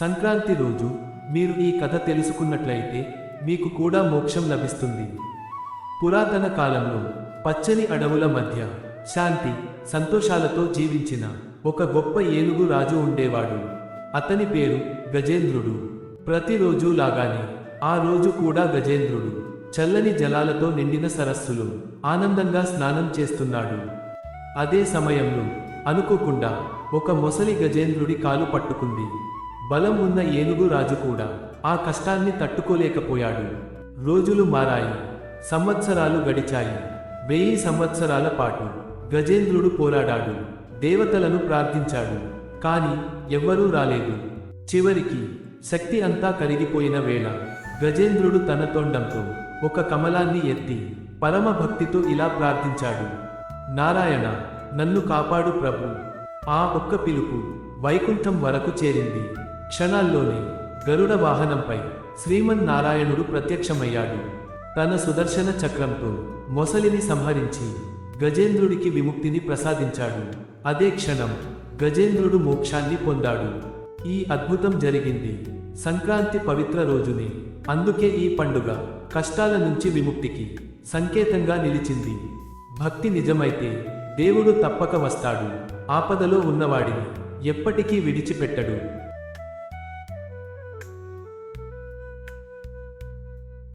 సంక్రాంతి రోజు మీరు ఈ కథ తెలుసుకున్నట్లయితే మీకు కూడా మోక్షం లభిస్తుంది. పురాతన కాలంలో పచ్చని అడవుల మధ్య శాంతి సంతోషాలతో జీవించిన ఒక గొప్ప ఏనుగు రాజు ఉండేవాడు. అతని పేరు గజేంద్రుడు. ప్రతిరోజు లాగానే ఆ రోజు కూడా గజేంద్రుడు చల్లని జలాలతో నిండిన సరస్సులో ఆనందంగా స్నానం చేస్తున్నాడు. అదే సమయంలో అనుకోకుండా ఒక మొసలి గజేంద్రుడి కాలు పట్టుకుంది. బలం ఉన్న ఏనుగు రాజు కూడా ఆ కష్టాన్ని తట్టుకోలేకపోయాడు. రోజులు మారాయి సంవత్సరాలు గడిచాయి వెయ్యి సంవత్సరాల పాటు గజేంద్రుడు పోరాడాడు దేవతలను ప్రార్థించాడు కాని ఎవ్వరూ రాలేదు. చివరికి శక్తి అంతా కరిగిపోయిన వేళ గజేంద్రుడు తన తొండంతో ఒక కమలాన్ని ఎత్తి పరమ భక్తితో ఇలా ప్రార్థించాడు. నారాయణ నన్ను కాపాడు ప్రభు. ఆ ఒక్క పిలుపు వైకుంఠం వరకు చేరింది. క్షణాల్లోనే గరుడ వాహనంపై శ్రీమన్నారాయణుడు ప్రత్యక్షమయ్యాడు. తన సుదర్శన చక్రంతో మొసలిని సంహరించి గజేంద్రుడికి విముక్తిని ప్రసాదించాడు. అదే క్షణం గజేంద్రుడు మోక్షాన్ని పొందాడు. ఈ అద్భుతం జరిగింది. సంక్రాంతి పవిత్ర రోజునే. అందుకే ఈ పండుగ కష్టాల నుంచి విముక్తికి సంకేతంగా నిలిచింది. భక్తి నిజమైతే దేవుడు తప్పక వస్తాడు. ఆపదలో ఉన్నవాడిని ఎప్పటికీ విడిచిపెట్టడు.